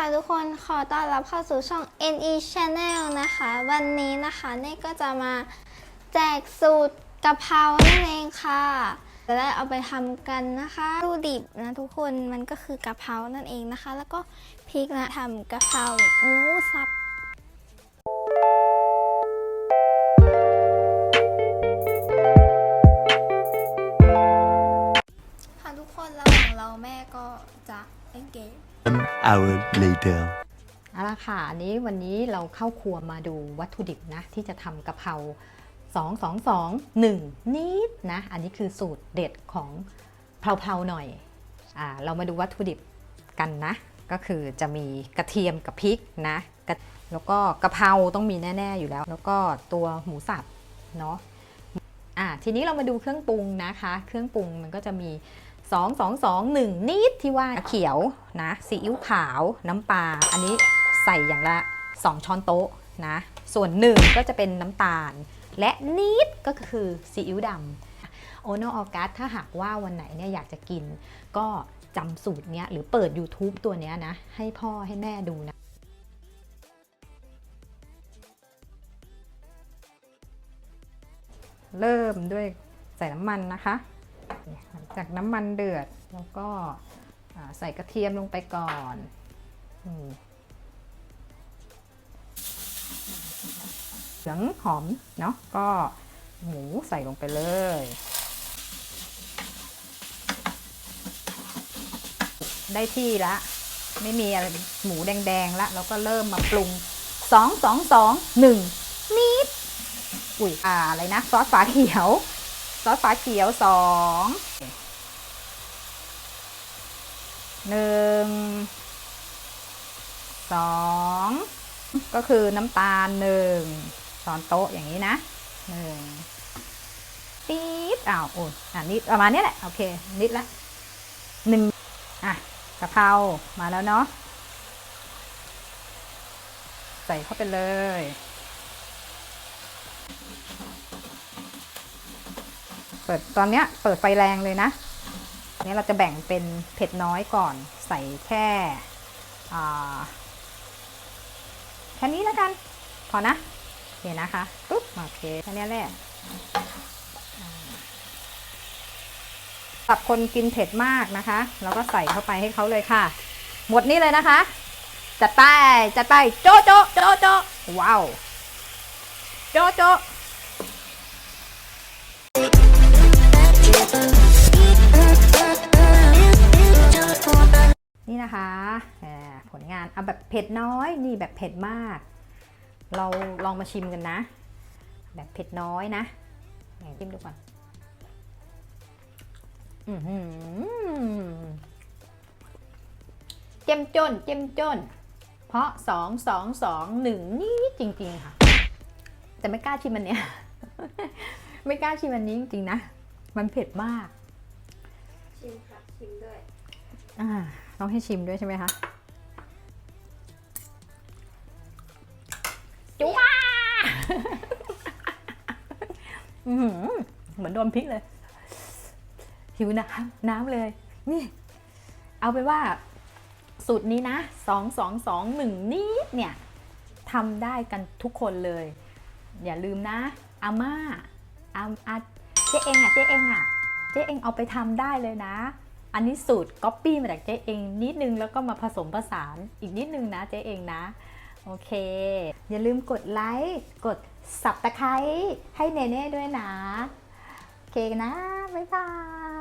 ค่ะทุกคนขอต้อนรับเข้าสู่ช่อง NE Channel นะคะ วันนี้นะคะเน่ก็จะมาแจกสูตรกะเพรานั่นเองค่ะจะได้เอาไปทำกันนะคะรูดิบนะทุกคนมันก็คือกะเพรานั่นเองนะคะ แล้วก็พริกนะทำกะเพราหมูสับ จะเล่นเกม One hour later. เอาละค่ะอันนี้วันนี้เราเข้าครัวมาดูวัตถุดิบนะ ที่จะทำกะเพรา2 2 2 1 นิดนะ อันนี้คือสูตรเด็ดของเพลาๆหน่อยอ่าเรามาดูวัตถุดิบกันนะ ก็คือจะมีกระเทียมกับพริกนะกระแล้วก็กะเพราต้องมีแน่ ๆอยู่แล้ว แล้วก็ตัวหมูสับเนาะอ่าทีนี้เรามาดูเครื่องปรุงนะคะ เครื่องปรุงมันก็จะมี 2 2 2 1 นิดที่ว่าเขียวนะซีอิ๊วขาวน้ำปลาอันนี้ใส่อย่างละ 2 ช้อนโต๊ะนะส่วน1ก็จะเป็นน้ำตาล และนิดก็คือซีอิ๊วดำโอโนออกัสถ้าหากว่าวันไหนเนี่ยอยากจะกิน ก็จำสูตรเนี้ยหรือเปิด YouTube ตัวเนี้ยนะ ให้พ่อให้แม่ดูนะเริ่มด้วยใส่น้ำมันนะคะ หลังจากน้ำมันเดือดแล้วก็ใส่กระเทียมลงไปก่อนเหลืองหอมเนาะก็หมูใส่ลงไปเลยได้ที่ละไม่มีอะไรหมูแดงๆละเราก็เริ่มมาปรุง 2 2 2 1นิด อุ้ยอ่าอะไรนะ ซอสฝาเขียว ซอสฝาเขียวสองหนึ่งสองก็คือน้ำตาลหนึ่งช้อนโต๊ะอย่างนี้นะหนึ่งปี๊ดอ้าวโอ้อ่านิดประมาณนี้แหละ โอเค นิดละหนึ่งอะกะเพรามาแล้วเนาะใส่เข้าไปเลย เปิดตอนเนี้ยเปิดไฟแรงเลยนะเนี้ยเราจะแบ่งเป็นเผ็ดน้อยก่อนใส่แค่แค่นี้แล้วกัน พอนะโอเคนะคะปุ๊บโอเคแค่นี้แหละสับคนกินเผ็ดมากนะคะเราก็ใส่เข้าไปให้เขาเลยค่ะ หมดนี้เลยนะคะจัดไปจัดไปโจ๊ะโจ๊ะโจ๊ะโจ๊ะว้าวโจ๊ะโจ๊ะ นี่นะคะผลงานเอาแบบเผ็ดน้อย นี่แบบเผ็ดมาก เราลองมาชิมกันนะ แบบเผ็ดน้อยนะชิมดูก่อนเจ้มจนเจ้มจน เพราะสองสองสองหนึ่งนี่จริง ๆ ค่ะ แต่ไม่กล้าชิมมันเนี้ย ไม่กล้าชิมอันนี้จริง ๆ นะ มันเผ็ดมาก ชิมค่ะ ชิมด้วย อ่า ต้องให้ชิมด้วยใช่ไหมคะ จุ๊บ้าอื้อหือเหมือนโดนพริกเลย หิวน้ำน้ำเลย นี่ เอาไปนว่า สูตรนี้นะสองสองสองหนึ่งนิดเนี่ยทำได้กันทุกคนเลย อย่าลืมนะ อาม่าอาอาเจ๊เองอะเจ๊เองอะเจ๊เองเอาไปทำได้เลยนะ อันนี้สูตรก๊อปปี้มาจากเจ๊เองนิดนึงแล้วก็มาผสมผสานอีกนิดนึงนะเจ๊เองนะ โอเค อย่าลืมกดไลค์กดสับตะไคร้ให้เนเน่ด้วยนะ โอเคนะ บ๊ายบาย